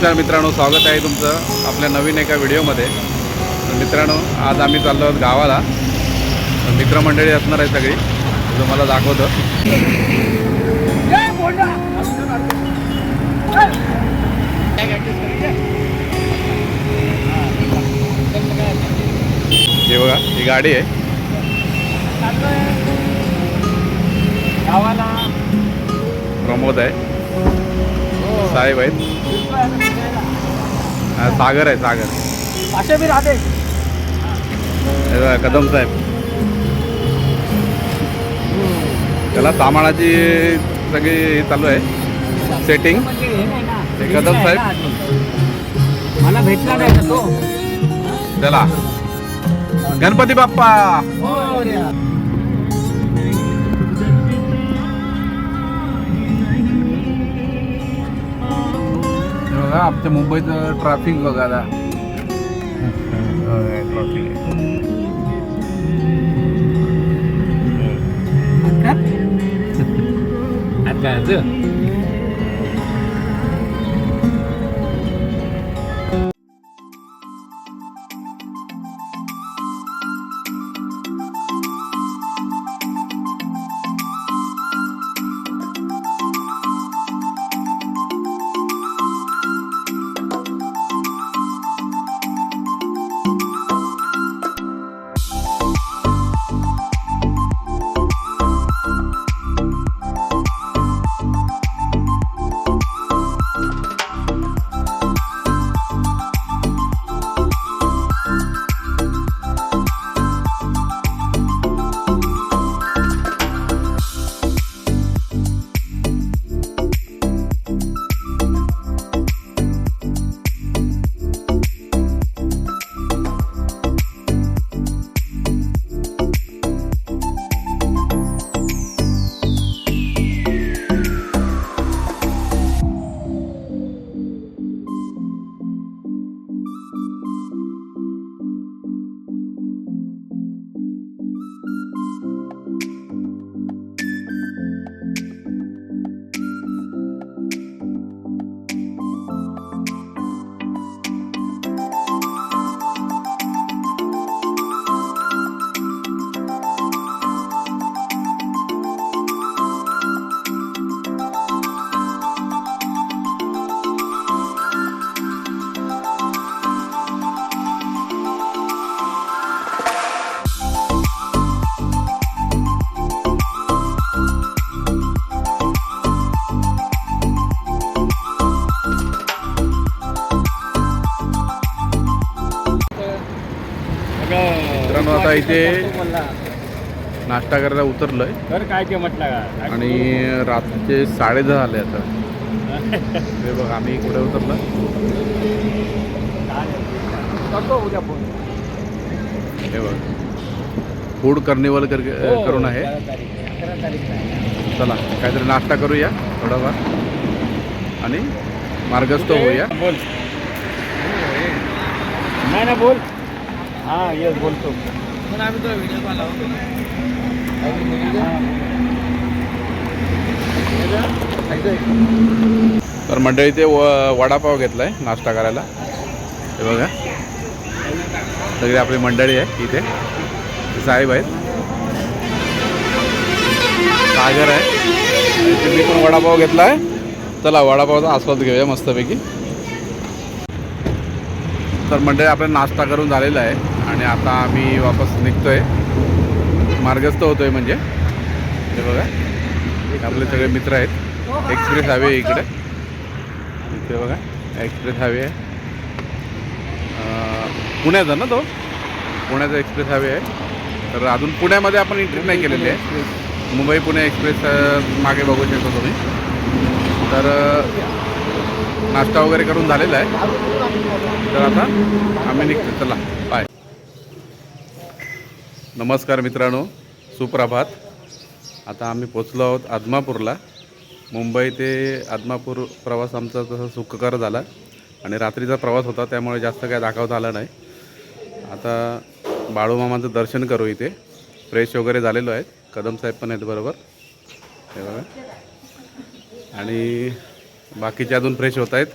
नमस्कार मित्रांनो स्वागत आहे तुमचं आपल्या नवीन एका व्हिडिओमध्ये. तर मित्रांनो आज आम्ही चाललो आहोत गावाला. तर मित्रमंडळी असणार आहे सगळी तुम्हाला दाखवतो. हे बघा ही गाडी आहे. गावाला प्रमोद आहे. साहेब आहेत. हा, सागर आहे सागर. राहते. हे कदम साहेब. त्याला सामानाची सगळी चालू आहे. सेटिंग हे कदम साहेब? मला भेटला नाही तो. चला. गणपती बाप्पा. आमच्या मुंबईचं ट्रॅफिक बघा आता ट्रॅफिक आता इथे. नाश्ता करायला उतरलोय. तर काय ते म्हटलं का आणि रात्रीचे साडे दहा झाले आता. हे बघ आम्ही कुठे उतरलो. हे बघ. फूड कर्निवल कर हो, करून आहे. आहे. आहे. चला काहीतरी नाश्ता करूया थोडाफार. आणि मार्गस्थ होऊया. बोल. नाही ना बोल. हा येस बोलतो. पण आम्ही तो व्हिडिओ पाहिला तर मंडळी ते वडापाव वडापाव घेतलाय नाश्ता करायला. हे बघा. सगळी आपली मंडळी आहे इथे. साहेब आहेत. सागर आहे. तुम्ही पण वडापाव घेतलाय. चला वडापावचा आस्वाद घेऊया मस्तपैकी. तर मंडळी आपला नाश्ता करून झालेला आहे. आणि आता आम्ही वापस निघतोय. मार्गस्थ होतोय म्हणजे. हे बघा. आपले सगळे मित्र आहेत. एक्सप्रेस हायवे आहे इकडे. इथे बघा. एक्सप्रेस हायवे आहे. पुण्याचा ना तो? पुण्याचा एक्सप्रेस हायवे आहे. तर अजून पुण्यामध्ये आपण एंट्री नाही केलेली आहे. मुंबई पुणे एक्सप्रेस मागे बघू शकतो तुम्ही. तर नाश्ता वगैरे करून झालेला आहे. तर आता आम्ही निघतो चला. नमस्कार मित्रांनो सुप्रभात. आता आम्ही पोचलो आहोत आदमापूरला. मुंबई ते आदमापूर प्रवास आमचा तसा सुखकर झाला आणि रात्रीचा प्रवास होता त्यामुळे जास्त काय दाखवता झाला नाही. आता बाळूमामाचं दर्शन करू इथे. फ्रेश वगैरे झालेलो आहेत. कदम साहेब पण आहेत बरोबर. हे बघा. आणि बाकीचे अजून फ्रेश होत आहेत.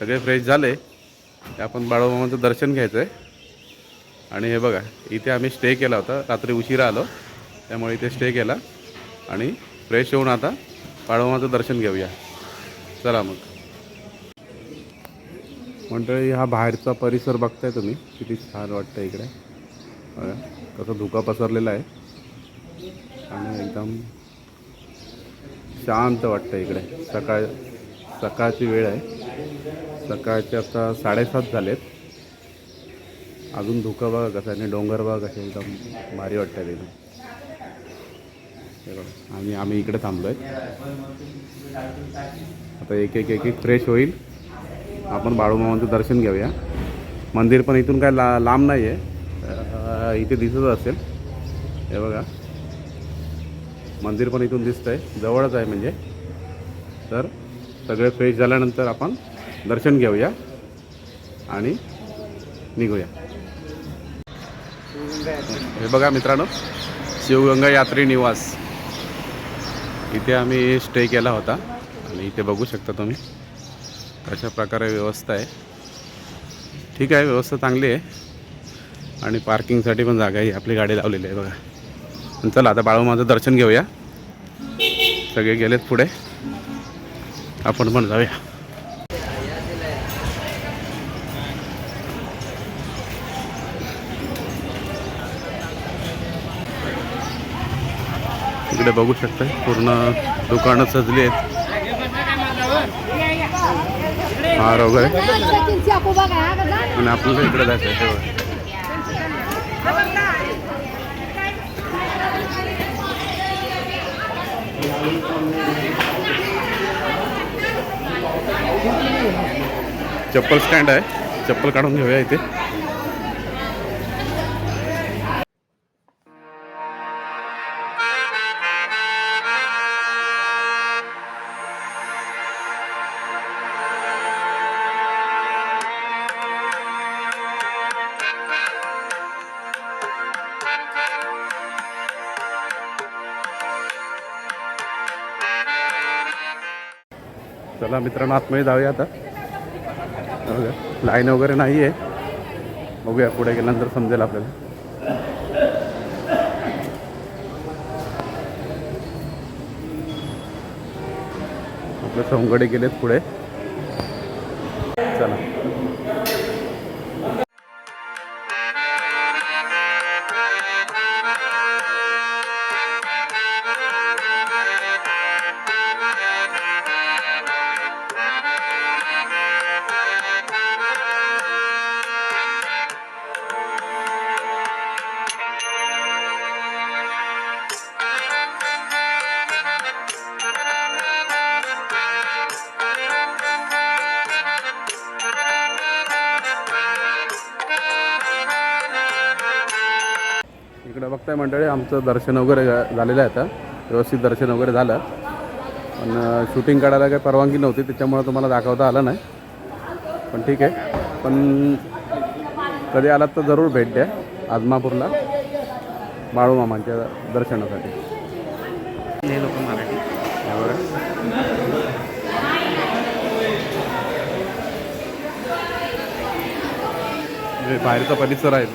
सगळे फ्रेश झाले. आपण बाळूमामाचं दर्शन घ्यायचं आहे आणि हे बघा इथे आम्ही स्टे केला होता. रात्री उशिरा आलो त्यामुळे इथे स्टे केला. आणि फ्रेश होऊन आता बाळूमामाचं दर्शन घेऊया. चला मग. मंडळी हा बाहेरचा परिसर बघताय तुम्ही. किती छान वाटतं इकडे. बघा कसं धुका पसरलेला आहे. आणि एकदम शांत वाटतं इकडे. सकाळ सकाळची वेळ आहे. सकाळचे आता साडेसात झालेत. अजून धुकं बघा कसं आणि डोंगर बघा कसे एकदम भारी वाटतं तिथं. हे बघा आम्ही आम्ही इकडे थांबलो आहे आता एक एक एक एक फ्रेश होईल. आपण बाळूमामांचं दर्शन घेऊया. मंदिर पण इथून काय ला लांब नाही आहे इथे दिसत असेल. हे बघा. मंदिर पण इथून दिसतंय. जवळच आहे म्हणजे. तर सगळे फ्रेश झाल्यानंतर आपण दर्शन घेऊया. आणि निघूया. हे बघा मित्रांनो शिवगंगा यात्री निवास. इथे आम्ही स्टे केला होता. आणि इथे बघू शकता तुम्ही अशा प्रकारे व्यवस्था आहे. ठीक आहे व्यवस्था चांगली आहे. आणि पार्किंगसाठी पण जागा आहे आपली गाडी लावलेली आहे बघा. चला आता बाळूमाचं दर्शन घेऊया. सगळे गेलेत पुढे. आपण पण जाऊया. इकडे बघू शकता पूर्ण दुकानं सजली आहेत. हार वगैरे. आणि आपल्याला इकडे जायचं चप्पल स्टँड आहे. चप्पल काढून घेऊया इथे. चला मित्रांनो आतमध्ये जाऊया आता. बघा लाईन वगैरे नाही आहे बघूया पुढे गेल्यानंतर समजेल आपल्याला. आपले सोंगडे गेलेत पुढे. इकडं बघताय मंडळी आमचं दर्शन वगैरे झालेलं आहे आता. व्यवस्थित दर्शन वगैरे झालं. पण शूटिंग काढायला काही परवानगी नव्हती त्याच्यामुळं तुम्हाला दाखवता आलं नाही. पण ठीक आहे. पण कधी आलात तर जरूर भेट द्या आदमापूरला बाळूमामांच्या दर्शनासाठी. हे लोक मराठी. बघा. बाहेरचा परिसर आहे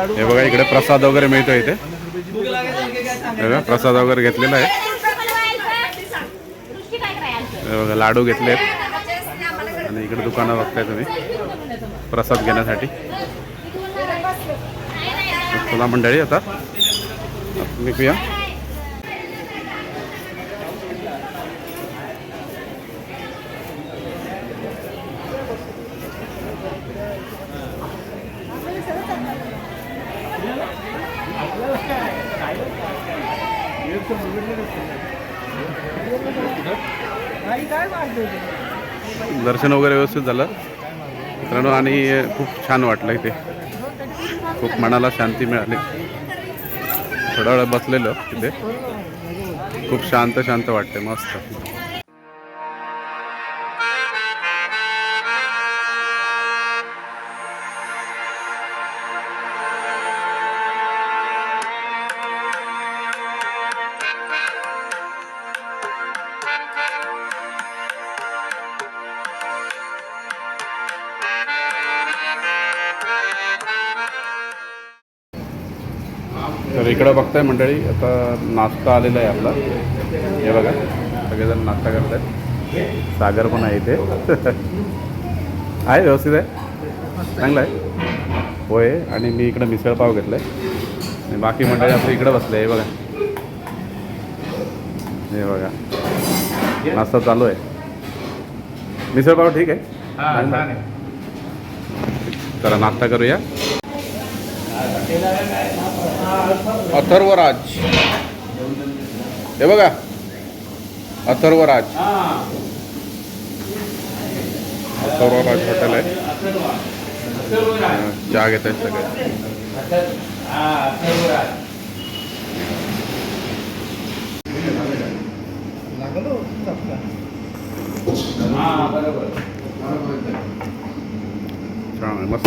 हे बघा इकडे प्रसाद वगैरे मिळतो इथे. प्रसाद वगैरे घेतलेला आहे. बघा लाडू घेतले आणि इकडे दुकानं बघताय तुम्ही प्रसाद घेण्यासाठी. चला मंडळी आता निघूया. दर्शन वगैरे व्यवस्थित झालं. मित्रांनो आणि खूप छान वाटलं इथे. खूप मनाला शांती मिळाली. थोडा वेळ बसलेलं तिथे खूप शांत शांत वाटते मस्त. इकडं बघताय मंडळी आता नाश्ता आलेला आहे आपला. हे बघा सगळेजण नाश्ता करत आहेत सागर पण आहे इथे. आहे व्यवस्थित आहे? चांगलं आहे? होय आणि मी इकडं मिसळपाव घेतलं आहे आणि बाकी मंडळी आपलं इकडं बसले हे बघा. हे बघा नाश्ता चालू आहे. मिसळपाव ठीक आहे? चांगलं आहे. चला नाश्ता करूया. अथर्वराज. हे बघा. अथर्वराज. अथर्वराज हॉटेल आहे. चहा घेत आहेत सगळे छान मस्त.